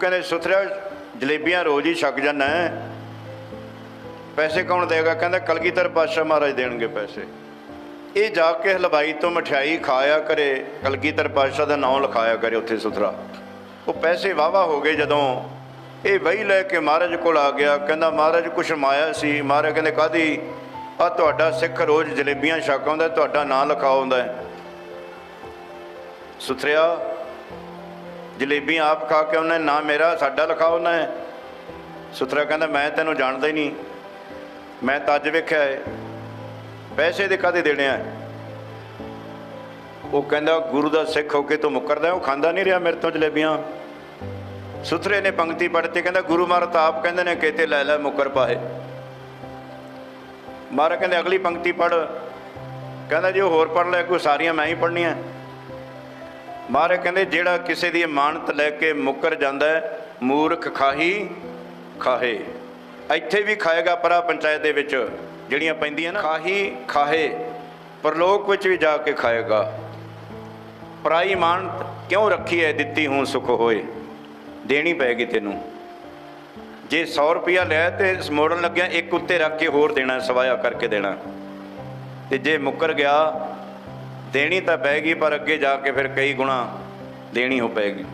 ਕਹਿੰਦੇ ਸੁਥਰਾ ਜਲੇਬੀਆਂ ਰੋਜ਼ ਹੀ ਛਕ ਜਾਂਦਾ ਪੈਸੇ ਕੌਣ ਦੇਗਾ? ਕਹਿੰਦਾ, ਕਲਗੀਧਰ ਪਾਤਸ਼ਾਹ ਮਹਾਰਾਜ ਦੇਣਗੇ ਪੈਸੇ। ਇਹ ਜਾ ਕੇ ਹਲਵਾਈ ਤੋਂ ਮਠਿਆਈ ਖਾਇਆ ਕਰੇ, ਕਲਗੀਧਰ ਪਾਤਸ਼ਾਹ ਦਾ ਨਾਮ ਲਿਖਾਇਆ ਕਰੇ ਉੱਥੇ ਸੁਥਰਾ। ਉਹ ਪੈਸੇ ਵਾਵਾ ਹੋ ਗਏ ਜਦੋਂ ਇਹ ਵਹੀ ਲੈ ਕੇ ਮਹਾਰਾਜ ਕੋਲ ਆ ਗਿਆ। ਕਹਿੰਦਾ, ਮਹਾਰਾਜ, ਕੁਛ ਮਾਇਆ ਸੀ? ਮਹਾਰਾਜ ਕਹਿੰਦੇ, ਕਾਦੀ? ਆ ਤੁਹਾਡਾ ਸਿੱਖ ਰੋਜ਼ ਜਲੇਬੀਆਂ ਛਕ ਆਉਂਦਾ, ਤੁਹਾਡਾ ਨਾਂ ਲਿਖਾਉਂਦਾ ਸੁਥਰਿਆ ਜਲੇਬੀਆਂ ਆਪ ਖਾ ਕੇ ਉਹਨੇ ਨਾ ਮੇਰਾ, ਸਾਡਾ ਲਿਖਾ ਨਾ। ਹੈ ਸੁਥਰਾ ਕਹਿੰਦਾ, ਮੈਂ ਤੈਨੂੰ ਜਾਣਦਾ ਹੀ ਨਹੀਂ। ਮੈਂ ਤਾਂ ਅੱਜ ਵੇਖਿਆ ਹੈ ਪੈਸੇ ਦੇ ਕਾਦੇ ਦੇਣੇ ਆ? ਉਹ ਕਹਿੰਦਾ, ਗੁਰੂ ਦਾ ਸਿੱਖ ਹੋ ਕੇ ਤੂੰ ਮੁੱਕਰਦਾ ਉਹ ਖਾਂਦਾ ਨਹੀਂ ਰਿਹਾ ਮੇਰੇ ਤੋਂ ਜਲੇਬੀਆਂ। ਸੁਥਰੇ ਨੇ ਪੰਕਤੀ ਪੜ੍ਹਤੇ ਕਹਿੰਦਾ, ਗੁਰੂ ਮਹਾਰਾਜ ਆਪ ਕਹਿੰਦੇ ਨੇ ਕਿਤੇ ਲੈ ਲੈ, ਮੁੱਕਰ ਪਾਏ। ਮਹਾਰਾਜ ਕਹਿੰਦੇ, ਅਗਲੀ ਪੰਕਤੀ ਪੜ੍ਹ। ਕਹਿੰਦਾ, ਜੀ ਉਹ ਹੋਰ ਪੜ੍ਹ ਲੈ, ਕੋਈ ਸਾਰੀਆਂ ਮੈਂ ਹੀ ਪੜ੍ਹਨੀਆਂ। ਮਹਾਰਾਜ ਕਹਿੰਦੇ ਜਿਹੜਾ ਕਿਸੇ ਦੀ ਇਮਾਨਤ ਲੈ ਕੇ ਮੁੱਕਰ ਜਾਂਦਾ ਮੂਰਖ ਖਾਹੀ ਖਾਹੇ। ਇੱਥੇ ਵੀ ਖਾਏਗਾ ਪਰਾ ਪੰਚਾਇਤ ਦੇ ਵਿੱਚ ਜਿਹੜੀਆਂ ਪੈਂਦੀਆਂ ਨਾ। ਖਾਹੀ ਖਾਹੇ। ਪਰਲੋਕ ਵਿੱਚ ਵੀ ਜਾ ਕੇ ਖਾਏਗਾ। ਪਰਾਈ ਇਮਾਨਤ ਕਿਉਂ ਰੱਖੀ ਹੈ ਦਿੱਤੀ ਹੂੰ ਸੁਖ ਹੋਏ? ਦੇਣੀ ਪਏਗੀ ਤੈਨੂੰ। ਜੇ 100 ਰੁਪਿਆ ਲਿਆ ਤੇ ਮੋੜਨ ਲੱਗਿਆ ਇੱਕ ਉੱਤੇ ਰੱਖ ਕੇ ਹੋਰ ਦੇਣਾ ਸਵਾਇਆ ਕਰਕੇ ਦੇਣਾ। ਤੇ ਜੇ ਮੁੱਕਰ ਗਿਆ ਦੇਣੀ ਤਾਂ ਪੈਗੀ ਪਰ ਅੱਗੇ ਜਾ ਕੇ ਫਿਰ ਕਈ ਗੁਣਾ ਦੇਣੀ ਹੋ ਪੈਗੀ